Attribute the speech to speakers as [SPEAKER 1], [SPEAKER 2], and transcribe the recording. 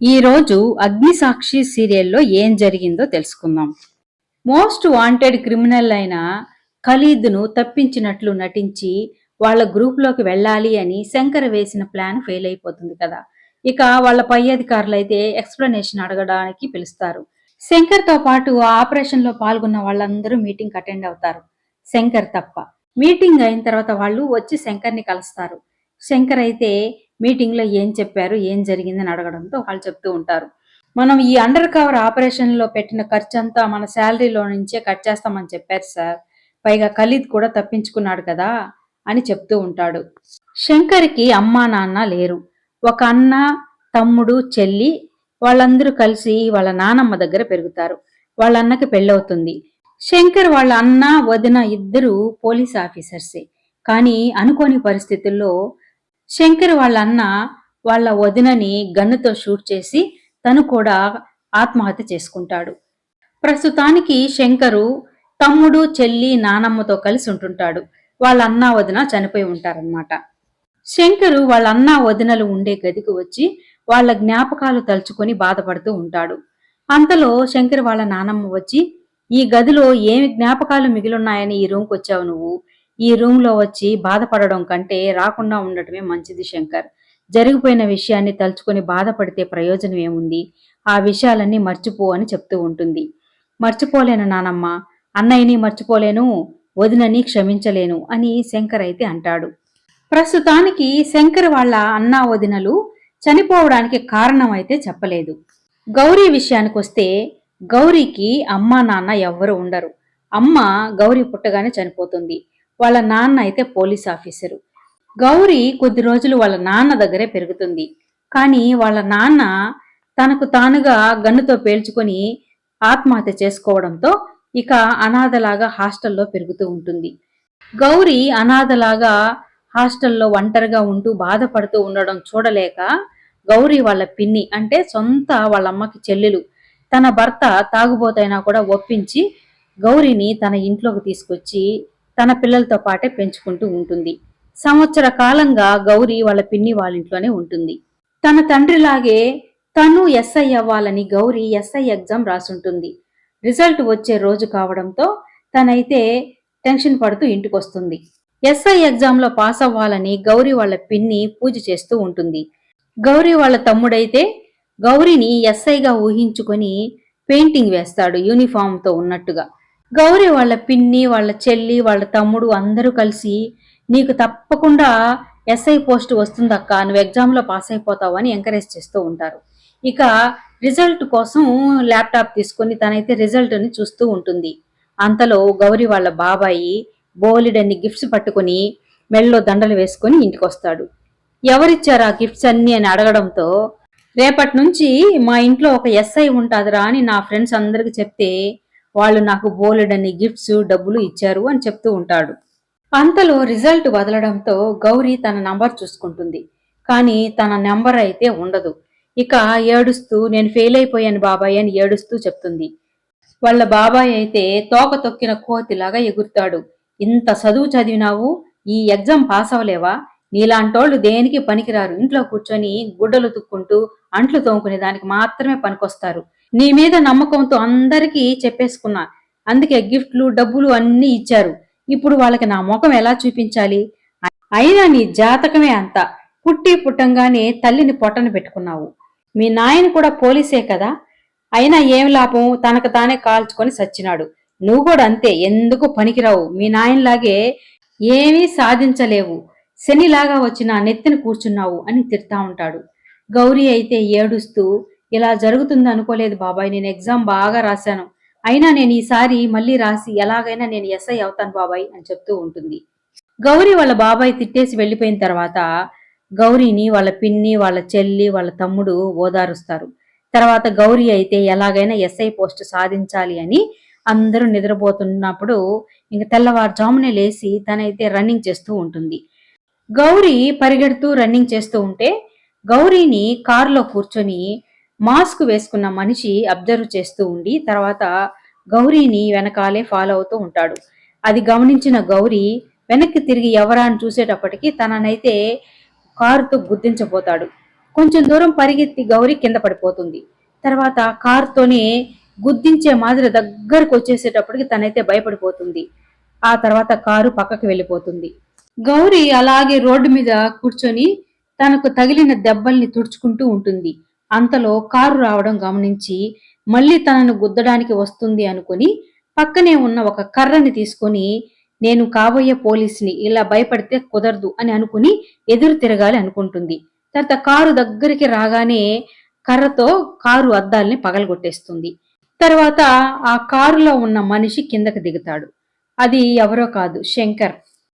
[SPEAKER 1] ఈరోజు అగ్నిసాక్షి సీరియల్లో ఏం జరిగిందో తెలుసుకుందాం. మోస్ట్ వాంటెడ్ క్రిమినల్ అయిన ఖలీద్ను తప్పించినట్లు నటించి వాళ్ళ గ్రూప్లోకి వెళ్ళాలి అని శంకర్ వేసిన ప్లాన్ ఫెయిల్ అయిపోతుంది కదా. ఇక వాళ్ళ పై అధికారులు అయితే ఎక్స్ప్లెనేషన్ అడగడానికి పిలుస్తారు. శంకర్తో పాటు ఆ ఆపరేషన్లో పాల్గొన్న వాళ్ళందరూ మీటింగ్ అటెండ్ అవుతారు. శంకర్ తప్ప. మీటింగ్ అయిన తర్వాత వాళ్ళు వచ్చి శంకర్ని కలుస్తారు. శంకర్ అయితే మీటింగ్లో ఏం చెప్పారు ఏం జరిగిందని అడగడంతో వాళ్ళు చెప్తూ ఉంటారు. మనం ఈ అండర్ కవర్ ఆపరేషన్లో పెట్టిన ఖర్చు అంతా మన శాలరీలో నుంచే కట్ చేస్తామని చెప్పారు సార్. పైగా ఖలీద్ కూడా తప్పించుకున్నాడు కదా అని చెప్తూ ఉంటాడు. శంకర్కి అమ్మా నాన్న లేరు. ఒక అన్న తమ్ముడు చెల్లి వాళ్ళందరూ కలిసి వాళ్ళ నానమ్మ దగ్గర పెరుగుతారు. వాళ్ళ అన్నకి పెళ్ళవుతుంది. శంకర్ వాళ్ళ అన్న వదిన ఇద్దరు పోలీస్ ఆఫీసర్సే. కానీ అనుకోని పరిస్థితుల్లో శంకర్ వాళ్ళ అన్న వాళ్ళ వదినని గన్నుతో షూట్ చేసి తను కూడా ఆత్మహత్య చేసుకుంటాడు. ప్రస్తుతానికి శంకరు తమ్ముడు చెల్లి నానమ్మతో కలిసి ఉంటుంటాడు. వాళ్ళ అన్న వదిన చనిపోయి ఉంటారన్నమాట. శంకరు వాళ్ళ అన్న వదినలు ఉండే గదికి వచ్చి వాళ్ళ జ్ఞాపకాలు తలుచుకొని బాధపడుతూ ఉంటాడు. అంతలో శంకర్ వాళ్ళ నానమ్మ వచ్చి ఈ గదిలో ఏమి జ్ఞాపకాలు మిగిలున్నాయని ఈ రూమ్కి వచ్చావు నువ్వు? ఈ రూమ్లో వచ్చి బాధపడడం కంటే రాకుండా ఉండటమే మంచిది శంకర్. జరిగిపోయిన విషయాన్ని తలుచుకొని బాధపడితే ప్రయోజనం ఏముంది? ఆ విషయాలన్నీ మర్చిపో అని చెప్తూ ఉంటుంది. మర్చిపోలేను నానమ్మ. అన్నయ్యని మర్చిపోలేను. వదినని క్షమించలేను అని శంకర్ అయితే అంటాడు. ప్రస్తుతానికి శంకర్ వాళ్ళ అన్నా వదినలు చనిపోవడానికి కారణం అయితే చెప్పలేదు. గౌరీ విషయానికి వస్తే గౌరీకి అమ్మా నాన్న ఎవ్వరు ఉండరు. అమ్మ గౌరీ పుట్టగానే చనిపోతుంది. వాళ్ళ నాన్న అయితే పోలీస్ ఆఫీసరు. గౌరీ కొద్ది రోజులు వాళ్ళ నాన్న దగ్గరే పెరుగుతుంది. కానీ వాళ్ళ నాన్న తనకు తానుగా గన్నుతో పేల్చుకొని ఆత్మహత్య చేసుకోవడంతో ఇక అనాథలాగా హాస్టల్లో పెరుగుతూ ఉంటుంది. గౌరీ అనాథలాగా హాస్టల్లో ఒంటరిగా ఉంటూ బాధపడుతూ ఉండడం చూడలేక గౌరీ వాళ్ళ పిన్ని అంటే సొంత వాళ్ళ అమ్మకి చెల్లెలు తన భర్త తాగుబోతైనా కూడా ఒప్పించి గౌరీని తన ఇంట్లోకి తీసుకొచ్చి తన పిల్లలతో పాటే పెంచుకుంటూ ఉంటుంది. సంవత్సర కాలంగా గౌరీ వాళ్ళ పిన్ని వాళ్ళ ఇంట్లోనే ఉంటుంది. తన తండ్రిలాగే తను ఎస్ఐ అవ్వాలని గౌరీ ఎస్ఐ ఎగ్జామ్ రాసుంటుంది. రిజల్ట్ వచ్చే రోజు కావడంతో తనైతే టెన్షన్ పడుతూ ఇంటికి వస్తుంది ఎస్ఐ ఎగ్జామ్లో పాస్ అవ్వాలని గౌరీ వాళ్ళ పిన్ని పూజ చేస్తూ ఉంటుంది. గౌరీ వాళ్ళ తమ్ముడైతే గౌరీని ఎస్ఐగా ఊహించుకొని పెయింటింగ్ వేస్తాడు యూనిఫామ్తో ఉన్నట్టుగా. గౌరీ వాళ్ళ పిన్ని వాళ్ళ చెల్లి వాళ్ళ తమ్ముడు అందరూ కలిసి నీకు తప్పకుండా ఎస్ఐ పోస్ట్ వస్తుందక్క నువ్వు ఎగ్జామ్లో పాస్ అయిపోతావు అని ఎంకరేజ్ చేస్తూ ఉంటారు. ఇక రిజల్ట్ కోసం ల్యాప్టాప్ తీసుకొని తనైతే రిజల్ట్ని చూస్తూ ఉంటుంది. అంతలో గౌరీ వాళ్ళ బాబాయి బోలెడన్ని గిఫ్ట్స్ పట్టుకొని మెళ్ళలో దండలు వేసుకొని ఇంటికి వస్తాడు. ఎవరిచ్చారు ఆ గిఫ్ట్స్ అన్ని అని అడగడంతో రేపటి నుంచి మా ఇంట్లో ఒక ఎస్ఐ ఉంటుందిరా అని నా ఫ్రెండ్స్ అందరికి చెప్తే వాళ్ళు నాకు బోలెడన్ని గిఫ్ట్స్ డబ్బులు ఇచ్చారు అని చెప్తూ ఉంటాడు. అంతలో రిజల్ట్ వదలడంతో గౌరీ తన నంబర్ చూసుకుంటుంది. కానీ తన నెంబర్ అయితే ఉండదు. ఇక ఏడుస్తూ నేను ఫెయిల్ అయిపోయాను బాబాయ్ అని ఏడుస్తూ చెప్తుంది. వాళ్ళ బాబాయ్ అయితే తోక తొక్కిన కోతిలాగా ఎగురుతాడు. ఇంత చదువు చదివినావు? ఈ ఎగ్జామ్ పాస్ అవ్వలేవా? నీలాంటోళ్ళు దేనికి పనికిరారు? ఇంట్లో కూర్చొని గుడ్డలు తుక్కుంటూ అంట్లు తోముకునే దానికి మాత్రమే పనికొస్తారు. నీ మీద నమ్మకంతో అందరికీ చెప్పేసుకున్నా. అందుకే గిఫ్ట్లు డబ్బులు అన్నీ ఇచ్చారు. ఇప్పుడు వాళ్ళకి నా ముఖం ఎలా చూపించాలి? అయినా నీ జాతకమే అంత. పుట్టి పుట్టంగానే తల్లిని పొట్టన పెట్టుకున్నావు. మీ నాయన కూడా పోలీసే కదా? అయినా ఏం లాభం? తనకు తానే కాల్చుకొని సచ్చినాడు. నువ్వు కూడా అంతే. ఎందుకు పనికిరావు? మీ నాయనలాగే ఏమీ సాధించలేవు. శనిలాగా వచ్చిన నెత్తిన కూర్చున్నావు అని తిడతా ఉంటాడు. గౌరీ అయితే ఏడుస్తూ ఇలా జరుగుతుంది అనుకోలేదు బాబాయ్. నేను ఎగ్జామ్ బాగా రాశాను. అయినా నేను ఈసారి మళ్ళీ రాసి ఎలాగైనా నేను ఎస్ఐ అవుతాను బాబాయ్ అని చెప్తూ ఉంటుంది. గౌరీ వాళ్ళ బాబాయ్ తిట్టేసి వెళ్ళిపోయిన తర్వాత గౌరీని వాళ్ళ పిన్ని వాళ్ళ చెల్లి వాళ్ళ తమ్ముడు ఓదారుస్తారు. తర్వాత గౌరీ అయితే ఎలాగైనా ఎస్ఐ పోస్ట్ సాధించాలి అని అందరూ నిద్రపోతున్నప్పుడు ఇంక తెల్లవారుజామునే లేచి తనైతే రన్నింగ్ చేస్తూ ఉంటుంది. గౌరీ పరిగెడుతూ రన్నింగ్ చేస్తూ ఉంటే గౌరీని కారులో కూర్చొని మాస్క్ వేసుకున్న మనిషి అబ్జర్వ్ చేస్తూ ఉండి తర్వాత గౌరీని వెనకాలే ఫాలో అవుతూ ఉంటాడు. అది గమనించిన గౌరీ వెనక్కి తిరిగి ఎవరా అని చూసేటప్పటికి తననైతే కారుతో గుర్తించబోతాడు. కొంచెం దూరం పరిగెత్తి గౌరీ కింద పడిపోతుంది. తర్వాత కారుతోనే గుద్దించే మాదిరి దగ్గరకు వచ్చేసేటప్పటికి తనైతే భయపడిపోతుంది. ఆ తర్వాత కారు పక్కకి వెళ్ళిపోతుంది. గౌరీ అలాగే రోడ్డు మీద కూర్చొని తనకు తగిలిన దెబ్బల్ని తుడుచుకుంటూ ఉంటుంది. అంతలో కారు రావడం గమనించి మళ్ళీ తనను గుద్దడానికి వస్తుంది అనుకుని పక్కనే ఉన్న ఒక కర్రని తీసుకొని నేను కాబోయే పోలీసుని ఇలా భయపడితే కుదరదు అని అనుకుని ఎదురు తిరగాలి అనుకుంటుంది. తర్వాత కారు దగ్గరికి రాగానే కర్రతో కారు అద్దాలని పగలగొట్టేస్తుంది. తర్వాత ఆ కారులో ఉన్న మనిషి కిందకి దిగుతాడు. అది ఎవరో కాదు శంకర్.